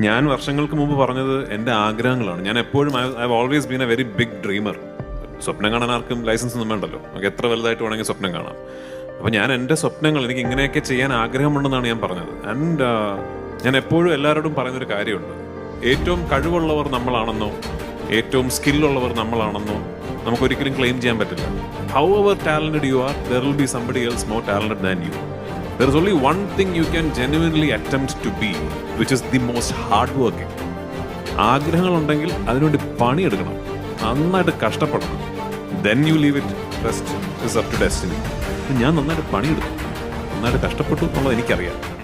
ഞാൻ വർഷങ്ങൾക്ക് മുമ്പ് പറഞ്ഞത് എന്റെ ആഗ്രഹങ്ങളാണ്. ഞാൻ എപ്പോഴും I have always been a very big dreamer സ്വപ്നം കാണാൻ ആർക്കും ലൈസൻസ് ഒന്നും വേണ്ടല്ലോ. നമുക്ക് എത്ര വലുതായിട്ട് വേണമെങ്കിൽ സ്വപ്നം കാണാം. അപ്പോൾ ഞാൻ എന്റെ സ്വപ്നങ്ങൾ എനിക്ക് ഇങ്ങനെയൊക്കെ ചെയ്യാൻ ആഗ്രഹമുണ്ടെന്നാണ് ഞാൻ പറഞ്ഞത്. ആൻഡ് ഞാൻ എപ്പോഴും എല്ലാവരോടും പറയുന്നൊരു കാര്യമുണ്ട്. ഏറ്റവും കഴിവുള്ളവർ നമ്മളാണെന്നോ ഏറ്റവും സ്കില്ലുള്ളവർ നമ്മളാണെന്നോ നമുക്കൊരിക്കലും ക്ലെയിം ചെയ്യാൻ പറ്റില്ല. However talented you are there will be somebody else more talented than you there is only one thing you can genuinely attempt to be which is the most hard working ആഗ്രഹങ്ങളുണ്ടെങ്കിൽ അതിനുവേണ്ടി പണിയെടുക്കണം. നന്നായിട്ട് കഷ്ടപ്പെടണം. Then you leave it rest is up to destiny ഞാൻ നന്നായിട്ട് പണിയെടുത്തു. നന്നായിട്ട് കഷ്ടപ്പെട്ടു എന്നുള്ളത് എനിക്കറിയാം.